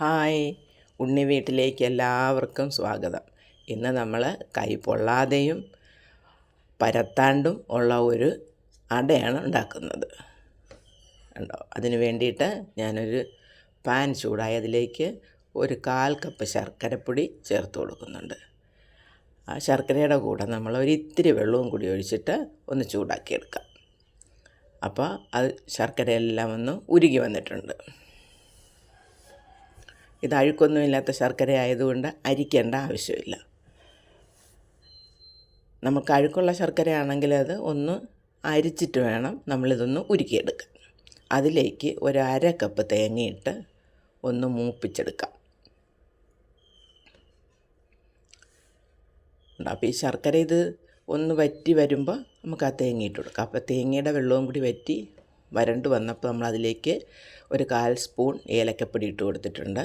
Hi. ഉണ്ണി വീട്ടിലേക്ക് എല്ലാവർക്കും സ്വാഗതം. ഇന്ന് നമ്മൾ കൈ പൊള്ളാതെയും പരത്താണ്ടും ഉള്ള ഒരു അടയാണ് ഉണ്ടാക്കുന്നത്. ഉണ്ടോ അതിന് വേണ്ടിയിട്ട് ഞാനൊരു പാൻ ചൂടായതിലേക്ക് ഒരു കാൽ കപ്പ് ശർക്കരപ്പൊടി ചേർത്ത് കൊടുക്കുന്നുണ്ട്. ആ ശർക്കരയുടെ കൂടെ നമ്മൾ ഒരു ഇത്തിരി വെള്ളവും കൂടി ഒഴിച്ചിട്ട് ഒന്ന് ചൂടാക്കിയെടുക്കാം. അപ്പോൾ അത് ശർക്കരയെല്ലാം ഒന്ന് ഉരുകി വന്നിട്ടുണ്ട്. ഇത് അഴുക്കൊന്നുമില്ലാത്ത ശർക്കര ആയതുകൊണ്ട് അരിക്കേണ്ട ആവശ്യമില്ല. നമുക്ക് അഴുക്കുള്ള ശർക്കരയാണെങ്കിൽ അത് ഒന്ന് അരിച്ചിട്ട് വേണം നമ്മളിതൊന്ന് ഉരുക്കിയെടുക്കാൻ. അതിലേക്ക് ഒരു അര കപ്പ് തേങ്ങയിട്ട് ഒന്ന് മൂപ്പിച്ചെടുക്കാം. അപ്പോൾ ഈ ശർക്കര ഇത് ഒന്ന് വറ്റി വരുമ്പോൾ നമുക്ക് ആ തേങ്ങ ഇട്ട് കൊടുക്കാം. അപ്പോൾ തേങ്ങയുടെ വെള്ളവും കൂടി വറ്റി വരണ്ട് വന്നപ്പോൾ നമ്മളതിലേക്ക് ഒരു കാൽ സ്പൂൺ ഏലക്കപ്പൊടി ഇട്ട് കൊടുത്തിട്ടുണ്ട്.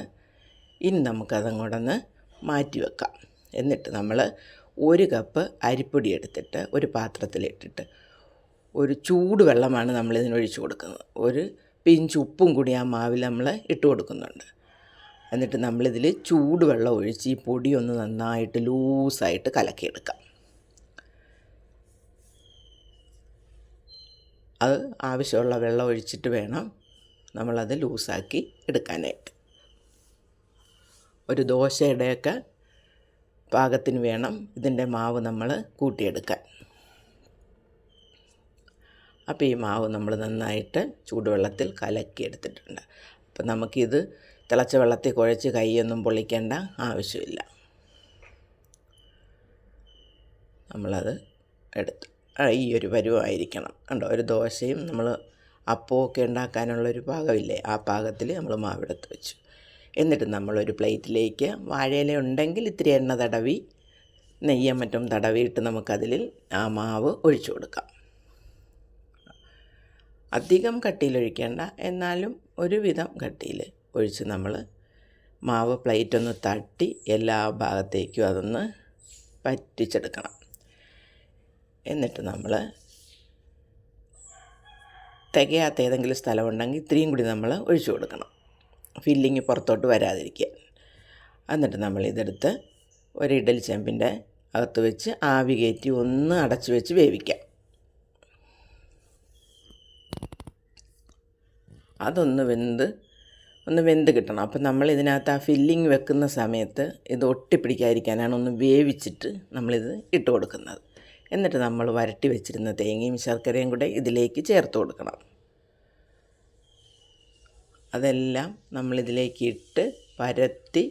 ഇനി നമുക്കതങ്ങോട്ടൊന്ന് മാറ്റി വെക്കാം. എന്നിട്ട് നമ്മൾ ഒരു കപ്പ് അരിപ്പൊടി എടുത്തിട്ട് ഒരു പാത്രത്തിലിട്ടിട്ട് ഒരു ചൂട് വെള്ളമാണ് നമ്മളിതിന് കൊടുക്കുന്നത്. ഒരു പിഞ്ച് ഉപ്പും കൂടി ആ മാവിൽ നമ്മൾ ഇട്ട് കൊടുക്കുന്നുണ്ട്. എന്നിട്ട് നമ്മളിതിൽ ചൂടുവെള്ളം ഒഴിച്ച് ഈ പൊടി ഒന്ന് നന്നായിട്ട് ലൂസായിട്ട് കലക്കിയെടുക്കാം. അത് ആവശ്യമുള്ള വെള്ളം ഒഴിച്ചിട്ട് വേണം നമ്മളത് ലൂസാക്കി എടുക്കാനായിട്ട്. ഒരു ദോശയുടെയൊക്കെ പാകത്തിന് വേണം ഇതിന്റെ മാവ് നമ്മൾ കൂട്ടിയെടുക്കാൻ. അപ്പോൾ ഈ മാവ് നമ്മൾ നന്നായിട്ട് ചൂടുവെള്ളത്തിൽ കലക്കി എടുത്തിട്ടുണ്ട് അപ്പം നമുക്കിത് തിളച്ച വെള്ളത്തിൽ കുഴച്ച് കൈയൊന്നും പൊള്ളിക്കേണ്ട ആവശ്യമില്ല. നമ്മളത് എടുത്തു. ഈ ഒരു പരുവമായിരിക്കണം കണ്ടോ ഒരു ദോശയും നമ്മൾ അപ്പമൊക്കെ ഉണ്ടാക്കാനുള്ളൊരു പാകമില്ലേ? ആ പാകത്തിൽ നമ്മൾ മാവെടുത്ത് വെച്ചു. എന്നിട്ട് നമ്മളൊരു പ്ലേറ്റിലേക്ക് വാഴയില ഉണ്ടെങ്കിൽ ഇത്തിരി എണ്ണ തടവി നെയ്യം മറ്റും തടവിയിട്ട് നമുക്കതിൽ ആ മാവ് ഒഴിച്ചു കൊടുക്കാം. അധികം കട്ടിയിലൊഴിക്കേണ്ട എന്നാലും ഒരുവിധം കട്ടിയിൽ ഒഴിച്ച് നമ്മൾ മാവ് പ്ലേറ്റ് ഒന്ന് തട്ടി എല്ലാ ഭാഗത്തേക്കും അതൊന്ന് പറ്റിച്ചെടുക്കണം എന്നിട്ട് നമ്മൾ തികയാത്ത ഏതെങ്കിലും സ്ഥലമുണ്ടെങ്കിൽ ഇത്രയും കൂടി നമ്മൾ ഒഴിച്ചു കൊടുക്കണം. ഫില്ലിങ് പുറത്തോട്ട് വരാതിരിക്കാൻ എന്നിട്ട് നമ്മൾ ഇതെടുത്ത് ഒരു ഇഡലി ചെമ്പിന്റെ അകത്ത് വെച്ച് ആവി കയറ്റി ഒന്ന് അടച്ചു വെച്ച് വേവിക്കാം. അതൊന്ന് വെന്ത് ഒന്ന് വെന്ത് കിട്ടണം. അപ്പം നമ്മൾ ഇതിനകത്ത് ആ ഫില്ലിങ് വെക്കുന്ന സമയത്ത് ഇത് ഒട്ടിപ്പിടിക്കാതിരിക്കാനാണ് ഒന്ന് വേവിച്ചിട്ട് നമ്മളിത് ഇട്ട് കൊടുക്കുന്നത്. എന്നിട്ട് നമ്മൾ വരട്ടി വെച്ചിരുന്ന തേങ്ങയും ശർക്കരയും കൂടെ ഇതിലേക്ക് ചേർത്ത് കൊടുക്കണം. അതെല്ലാം നമ്മളിതിലേക്ക് ഇട്ട് പരത്തി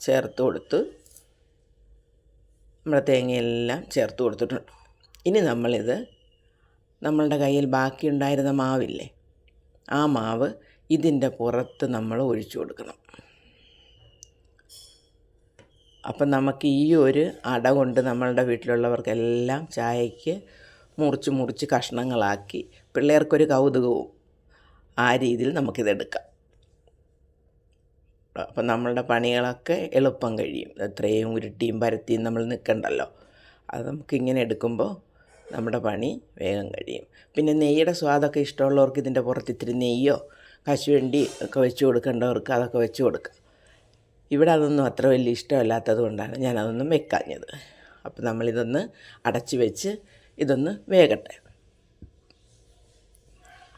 ചേർത്ത് കൊടുത്ത് നമ്മുടെ തേങ്ങയെല്ലാം ചേർത്ത് കൊടുത്തിട്ടുണ്ട്. ഇനി നമ്മളിത് നമ്മളുടെ കയ്യിൽ ബാക്കിയുണ്ടായിരുന്ന മാവില്ലേ ആ മാവ് ഇതിന്റെ പുറത്ത് നമ്മൾ ഒഴിച്ചു കൊടുക്കണം. അപ്പം നമുക്ക് ഈ ഒരു അട കൊണ്ട് നമ്മളുടെ വീട്ടിലുള്ളവർക്കെല്ലാം ചായക്ക് മുറിച്ച് മുറിച്ച് കഷ്ണങ്ങളാക്കി പിള്ളേർക്കൊരു കൗതുകവും ആ രീതിയിൽ നമുക്കിതെടുക്കാം അപ്പം നമ്മളുടെ പണികളൊക്കെ എളുപ്പം കഴിയും. എത്രയും ഉരുട്ടിയും പരത്തിയും നമ്മൾ നിൽക്കണ്ടല്ലോ. അത് നമുക്കിങ്ങനെ എടുക്കുമ്പോൾ നമ്മുടെ പണി വേഗം കഴിയും. പിന്നെ നെയ്യുടെ സ്വാദൊക്കെ ഇഷ്ടമുള്ളവർക്ക് ഇതിന്റെ പുറത്ത് ഇത്തിരി നെയ്യോ കശുവണ്ടി ഒക്കെ വെച്ച് കൊടുക്കേണ്ടവർക്ക് അതൊക്കെ വെച്ച് കൊടുക്കാം. ഇവിടെ അതൊന്നും അത്ര വലിയ ഇഷ്ടമല്ലാത്തത് കൊണ്ടാണ് ഞാനതൊന്നും വെക്കാഞ്ഞത്. അപ്പോൾ നമ്മളിതൊന്ന് അടച്ച് വെച്ച് ഇതൊന്ന് വേകട്ടെ.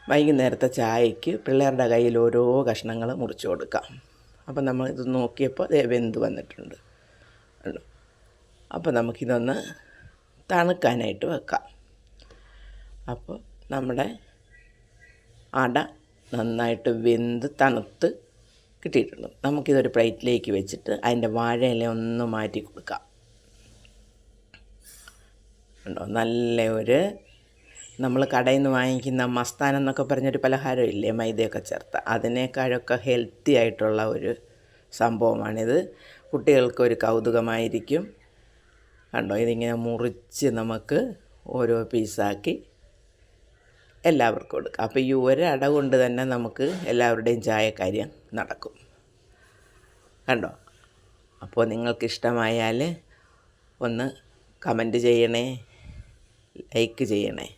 വൈകുന്നേരത്തെ ചായയ്ക്ക് പിള്ളേരുടെ കയ്യിൽ ഓരോ കഷ്ണങ്ങൾ മുറിച്ച് കൊടുക്കാം. അപ്പം നമ്മൾ ഇത് നോക്കിയപ്പോൾ ദേ വെന്ത് വന്നിട്ടുണ്ട്. അപ്പോൾ നമുക്കിതൊന്ന് തണുക്കാനായിട്ട് വെക്കാം. അപ്പോൾ നമ്മുടെ അട നന്നായിട്ട് വെന്ത് തണുത്ത് കിട്ടിയിട്ടുണ്ട്. നമുക്കിതൊരു പ്ലേറ്റിലേക്ക് വെച്ചിട്ട് അതിന്റെ വാഴയില ഒന്ന് മാറ്റി കൊടുക്കാം. ഉണ്ടോ നല്ല ഒരു നമ്മൾ കടയിൽ നിന്ന് വാങ്ങിക്കുന്ന മസ്താൻ എന്നൊക്കെ പറഞ്ഞൊരു പലഹാരം ഇല്ലേ? മൈദയൊക്കെ ചേർത്ത്. അതിനേക്കാളൊക്കെ ഹെൽത്തി ആയിട്ടുള്ള ഒരു സംഭവമാണിത്. കുട്ടികൾക്ക് ഒരു കൗതുകമായിരിക്കും. കണ്ടോ? ഇതിങ്ങനെ മുറിച്ച് നമുക്ക് ഓരോ പീസാക്കി എല്ലാവർക്കും കൊടുക്കാം. അപ്പോൾ ഈ അട കൊണ്ട് തന്നെ നമുക്ക് എല്ലാവരുടെയും ചായക്കാര്യം നടക്കും. കണ്ടോ? അപ്പോൾ നിങ്ങൾക്കിഷ്ടമായാൽ ഒന്ന് കമന്റ് ചെയ്യണേ ലൈക്ക് ചെയ്യണേ.